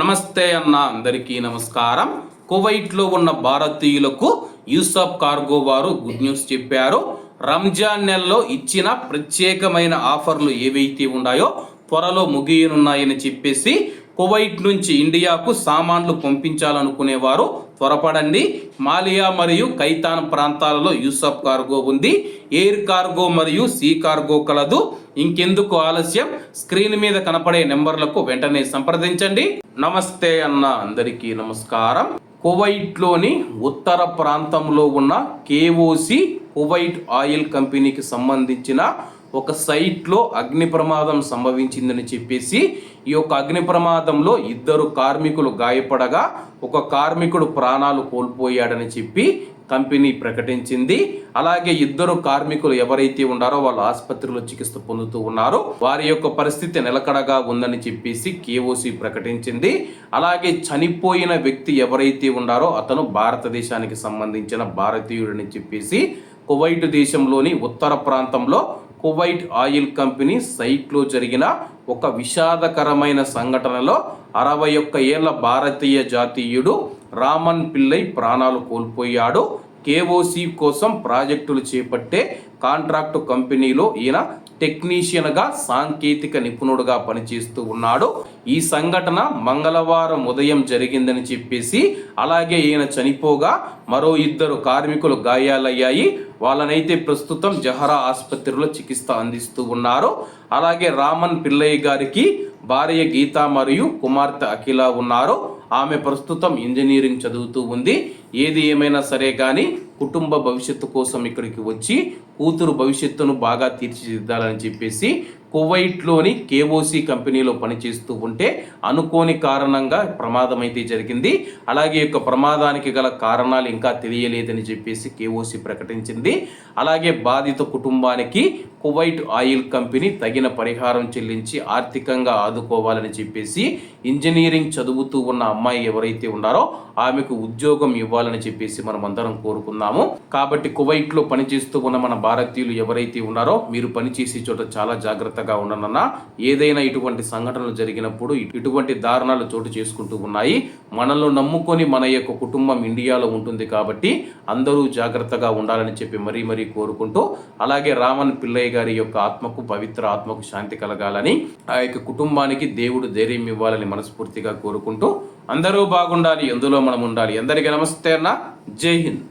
నమస్తే అన్న అందరికీ నమస్కారం. కువైట్లో ఉన్న భారతీయులకు యూసఫ్ కార్గో వారు గుడ్ న్యూస్ చెప్పారు. రంజాన్ నెలలో ఇచ్చిన ప్రత్యేకమైన ఆఫర్లు ఏవైతే ఉన్నాయో త్వరలో ముగియనున్నాయని చెప్పేసి కువైట్ నుంచి ఇండియాకు సామాన్లు పంపించాలనుకునేవారు. త్వరపడండి. మాలియా మరియు కైతాన్ ప్రాంతాలలో యూసఫ్ కార్గో ఉంది. ఎయిర్ కార్గో మరియు సీ కార్గో కలదు. ఇంకెందుకు ఆలస్యం? స్క్రీన్ మీద కనపడే నెంబర్లకు వెంటనే సంప్రదించండి. నమస్తే అన్న అందరికీ నమస్కారం. కువైట్లోని ఉత్తర ప్రాంతంలో ఉన్న కేఓసి కువైట్ ఆయిల్ కంపెనీకి సంబంధించిన ఒక సైట్లో అగ్ని ప్రమాదం సంభవించిందని చెప్పేసి ఈ యొక్క అగ్ని ప్రమాదంలో ఇద్దరు కార్మికులు గాయపడగా ఒక కార్మికుడు ప్రాణాలు కోల్పోయాడని చెప్పి కంపెనీ ప్రకటించింది. అలాగే ఇద్దరు కార్మికులు ఎవరైతే ఉన్నారో వాళ్ళు ఆసుపత్రిలో చికిత్స పొందుతూ ఉన్నారో. వారి యొక్క పరిస్థితి నిలకడగా ఉందని చెప్పేసి కేఓసి ప్రకటించింది. అలాగే చనిపోయిన వ్యక్తి ఎవరైతే ఉన్నారో అతను భారతదేశానికి సంబంధించిన భారతీయుడని చెప్పేసి కువైట్ దేశంలోని ఉత్తర ప్రాంతంలో కువైట్ ఆయిల్ కంపెనీ సైట్లో జరిగిన ఒక విషాదకరమైన సంఘటనలో అరవై ఒక్క ఏళ్ళ భారతీయ జాతీయుడు రామన్ పిల్లై ప్రాణాలు కోల్పోయాడు. కేఓసి కోసం ప్రాజెక్టులు చేపట్టే కాంట్రాక్టు కంపెనీలో ఈయన టెక్నీషియన్గా సాంకేతిక నిపుణుడుగా పనిచేస్తూ ఉన్నాడు. ఈ సంఘటన మంగళవారం ఉదయం జరిగిందని చెప్పేసి అలాగే ఈయన చనిపోగా మరో ఇద్దరు కార్మికులు గాయాలయ్యాయి. వాళ్ళనైతే ప్రస్తుతం జహరా ఆసుపత్రిలో చికిత్స అందిస్తూ ఉన్నారు. అలాగే రామన్ పిల్లయ్య గారికి భార్య గీత మరియు కుమార్తె అఖిల ఉన్నారు. ఆమె ప్రస్తుతం ఇంజనీరింగ్ చదువుతూ ఉంది. ఏది ఏమైనా సరే కానీ కుటుంబ భవిష్యత్తు కోసం ఇక్కడికి వచ్చి కూతురు భవిష్యత్తును బాగా తీర్చిదిద్దాలని చెప్పేసి కువైట్లోని కేఓసి కంపెనీలో పనిచేస్తూ ఉంటే అనుకోని కారణంగా ప్రమాదం అయితే జరిగింది. అలాగే యొక్క ప్రమాదానికి గల కారణాలు ఇంకా తెలియలేదని చెప్పేసి కేఓసి ప్రకటించింది. అలాగే బాధిత కుటుంబానికి కువైట్ ఆయిల్ కంపెనీ తగిన పరిహారం చెల్లించి ఆర్థికంగా ఆదుకోవాలని చెప్పేసి ఇంజనీరింగ్ చదువుతూ ఉన్న అమ్మాయి ఎవరైతే ఉన్నారో ఆమెకు ఉద్యోగం ఇవ్వాలని చెప్పేసి మనం అందరం కోరుకుందాము కాబట్టి కువైట్లో పనిచేస్తూ ఉన్న మన భారతీయులు ఎవరైతే ఉన్నారో మీరు పనిచేసే చోట చాలా జాగ్రత్తగా ఉండనన్న ఏదైనా ఇటువంటి సంఘటనలు జరిగినప్పుడు ఇటువంటి దారుణాలు చోటు చేసుకుంటూ ఉన్నాయి. మనల్ని నమ్ముకొని మన యొక్క కుటుంబం ఇండియాలో ఉంటుంది కాబట్టి అందరూ జాగ్రత్తగా ఉండాలని చెప్పి మరీ మరీ కోరుకుంటూ అలాగే రామన్ పిల్లయ్య గారి యొక్క ఆత్మకు పవిత్ర ఆత్మకు శాంతి కలగాలని ఆ యొక్క కుటుంబానికి దేవుడు ధైర్యం ఇవ్వాలని మనస్ఫూర్తిగా కోరుకుంటూ అందరూ బాగుండాలి ఎందులో మనం ఉండాలి. అందరికీ నమస్తే అన్న. జై హింద్.